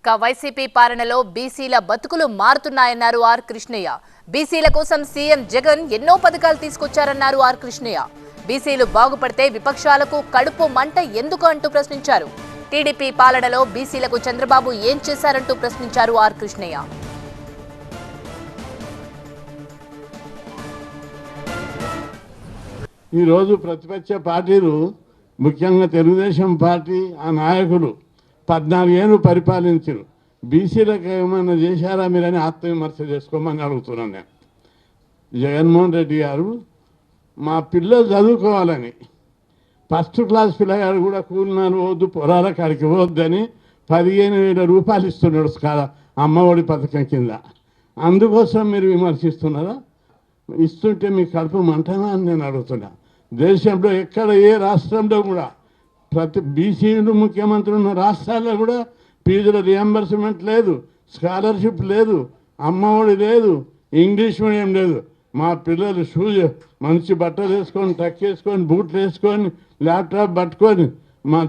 ఇక వైసీపీ పాలనలో బీసీల బతుకులు మారుతున్నాయన్నారు ఆర్ కృష్ణయ్య. బీసీల కోసం సీఎం జగన్ ఎన్నో పథకాలు తీసుకొచ్చారన్నారు ఆర్ కృష్ణయ్య. బీసీలు బాగుపడితే విపక్షాలకు కడుపు మంట ఎందుకు అంటూ ప్రశ్నించారు. టీడీపీ పాలనలో బీసీలకు చంద్రబాబు ఏం చేశారంటూ ప్రశ్నించారు ఆర్ కృష్ణయ్య. ఈరోజు ప్రతిపక్ష పార్టీలు ముఖ్యంగా తెలుగుదేశం పార్టీ ఆ నాయకులు పద్నాలుగేళ్ళు పరిపాలించారు. బీసీలకు ఏమైనా చేశారా మీరని ఆత్మవిమర్శ చేసుకోమని అడుగుతున్నాను నేను. జగన్మోహన్ రెడ్డి గారు మా పిల్లలు చదువుకోవాలని ఫస్ట్ క్లాస్ పిల్లగాడు కూడా కూలినాలు పోవద్దు పొలాల కాడికి పోవద్దని పదిహేను వేల రూపాయలు ఇస్తున్నాడు స్కాల అమ్మఒడి పథకం కింద. అందుకోసం మీరు విమర్శిస్తున్నారా? ఇస్తుంటే మీ కడుపు మంటనా అని నేను అడుగుతున్నా. దేశంలో ఎక్కడ ఏ రాష్ట్రంలో కూడా ప్రతి బీసీలు ముఖ్యమంత్రి ఉన్న రాష్ట్రాల్లో కూడా ఫీజుల రియంబర్స్మెంట్ లేదు స్కాలర్షిప్ లేదు అమ్మఒడి లేదు ఇంగ్లీష్ మీడియం లేదు. మా పిల్లలు షూజ్ మంచి బట్టలు వేసుకొని టక్ వేసుకొని బూట్లు వేసుకొని ల్యాప్టాప్ పట్టుకొని మా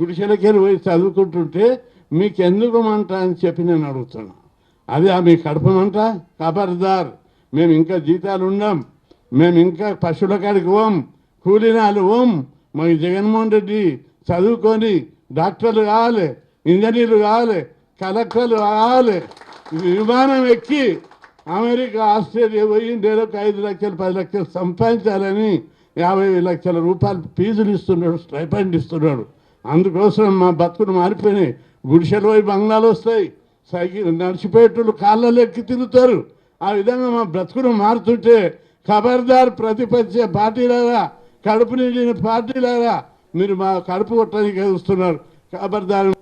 గుడిసెలకెళ్ళి పోయి చదువుకుంటుంటే మీకు ఎందుకు మంట అని చెప్పి నేను అడుగుతున్నా. అది ఆ మీ కడుపు కబర్దార్. మేము ఇంకా జీతాలు ఉండం. మేము ఇంకా పశువుల కాడికి పోం. కూలీనాలు ఓం మరి జగన్మోహన్ రెడ్డి చదువుకొని డాక్టర్లు కావాలి ఇంజనీర్లు కావాలి కలెక్టర్లు కావాలి. విమానం ఎక్కి అమెరికా ఆస్ట్రేలియా పోయి నెలకు ఐదు లక్షలు పది లక్షలు సంపాదించాలని యాభై లక్షల రూపాయలు ఫీజులు ఇస్తున్నాడు స్టైపెండ్ ఇస్తున్నాడు. అందుకోసం మా బతుకులు మారిపోయినాయి. గుడిసెలు పోయి బంగ్లాలు వస్తాయి. సైకిల్ నడిచిపోయేటోళ్ళు కాళ్ళలో ఎక్కి తిరుగుతారు. ఆ విధంగా మా బ్రతుకులు మారుతుంటే ఖబర్దార్ ప్రతిపక్ష పార్టీలారా కడుపు నిండిన పార్టీలారా మీరు మా కడుపు కొట్టడానికి వస్తున్నారు. కాబట్టి దాని